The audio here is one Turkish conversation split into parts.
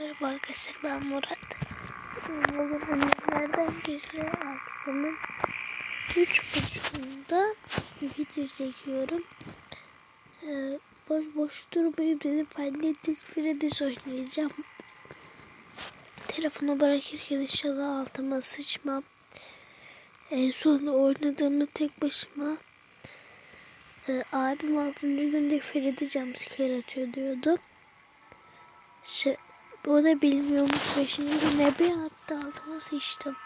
Merhaba arkadaşlar ben Murat. Bugün annemlerden gizli akşamın üç buçuğunda video çekiyorum. Ee, boş boş durmayayım dedim. Fannetis Freddy's oynayacağım. Telefonu bırakırken inşallah altıma sıçmam. En son oynadığımda tek başıma e, abim 6. günde Freddy jumpscare atıyor diyordu. Şey, o da bilmiyormuş. Beşinci güne bir attı altıma sıçtım.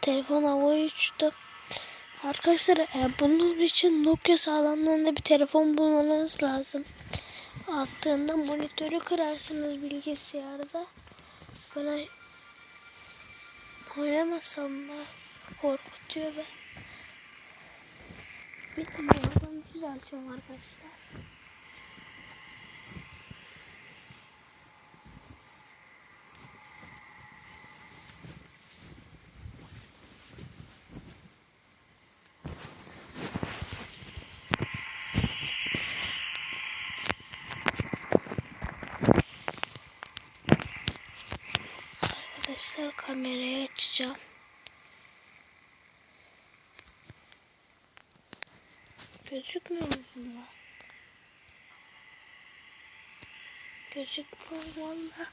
Telefon havaya uçtu. Arkadaşlar e, bunun için Nokia sağlamlığında bir telefon bulmanız lazım. Attığında monitörü kırarsınız bilgisayarda. Bana oynamasam mı? Korkutuyor be. Telefonu düzeltiyorum. Arkadaşlar kamerayı açacağım. Gözükmüyor mu bunlar? Gözükmüyor valla.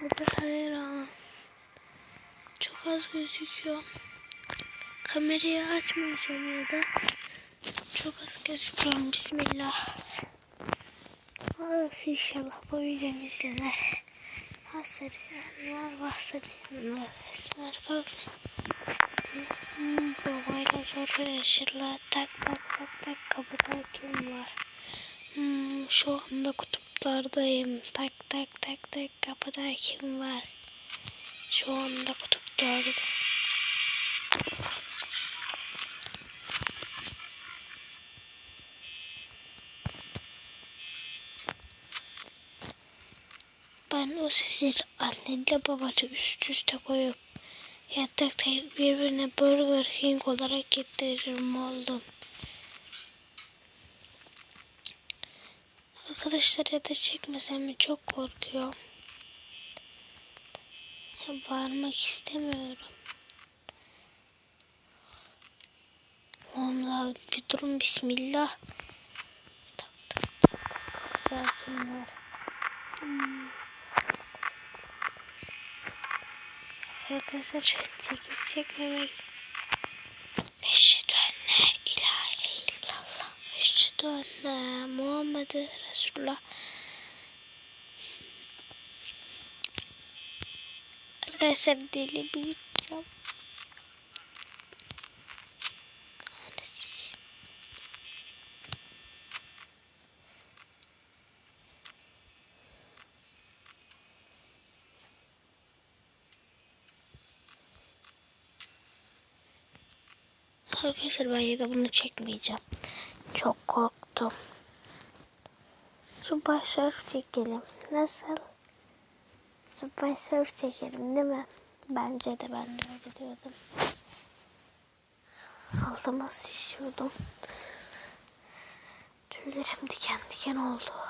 Burada hayran. Çok az gözüküyor. Kamerayı açmayacağım ya da. Çok az gözüküyorum. Bismillah. Of inşallah bu videomu izlenir. Bahsediyorlar, bahsediyorlar. Esmer kalk. Hmm, Babayla zor yaşırlar. Tak tak tak tak kapıda kim var? Hmm, şu anda kutuplardayım. Tak tak tak tak kapıda kim var? Şu anda kutuplarda. Ben o sesi annemle babamı üst üste koyup yatakta birbirine Burger King olarak getiririm oldum. Arkadaşlar ya da çekmesem mi çok korkuyorum. Ya bağırmak istemiyorum. Oğlum bir durun bismillah. Tak tak tak. Sakinler. Hmm. Arkadaşlar çekip çekmemek. Eşhedü enne ilahe illallah. Eşhedü enne Muhammed Resulullah. Arkadaşlar deli büyüteceğim. Arkadaşlar ben da bunu çekmeyeceğim. Çok korktum. Subay surf çekelim. Nasıl? Subay surf çekelim değil mi? Bence de ben de öyle diyordum. Altıma şişiyordum. Tüylerim diken diken oldu.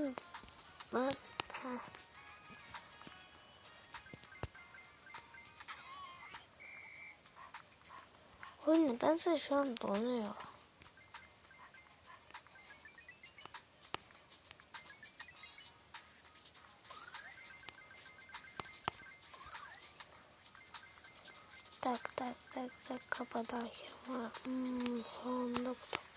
Ben, ha. Oyun nedense şu an donuyor. Tak tak tak tak kapatayım var. Hmm, sonunda bu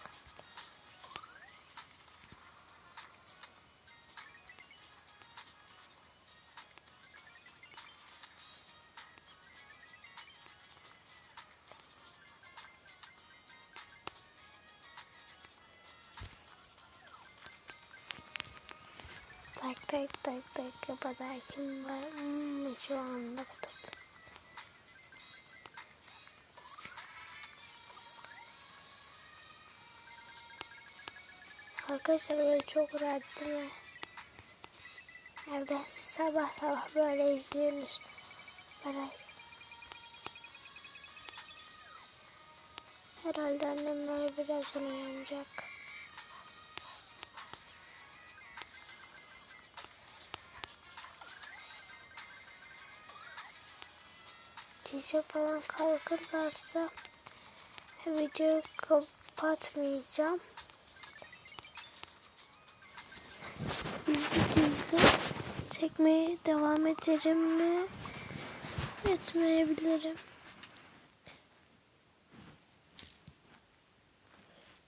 Tak tak tak tak kim var? Hmm, şu anda toplu. Arkadaşlar böyle çok rahat değil mi? Evde sabah sabah böyle izliyoruz. Böyle Herhalde annemler birazdan uyanacak. Gece falan kalkırlarsa videoyu kapatmayacağım. Gizli gizli çekmeye devam ederim mi? Etmeyebilirim.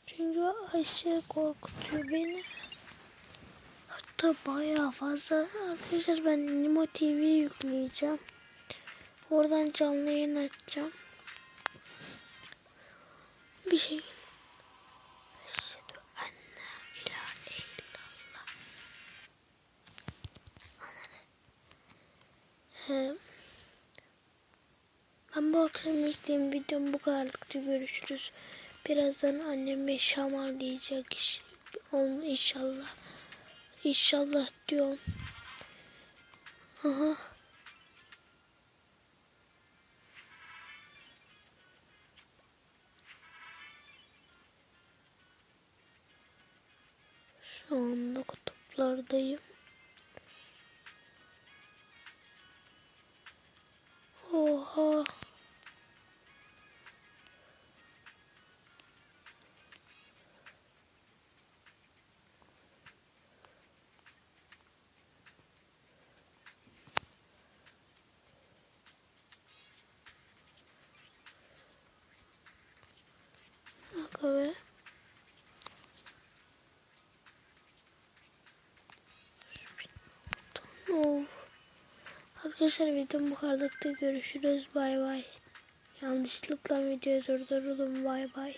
Çünkü aşırı korkutuyor beni. Hatta bayağı fazla. Arkadaşlar ben Nimo TV yükleyeceğim. Oradan canlı yayın açacağım. Bir şey. Ee, ben bu akşam yüklediğim videom bu kadarlıktı. Görüşürüz. Birazdan annem bir şamar diyecek iş, inşallah. İnşallah diyorum. Aha. Kutuplardayım. Arkadaşlar videom bu kadarlıkta görüşürüz. Bay bay. Yanlışlıkla videoyu durdurdum. Bay bay.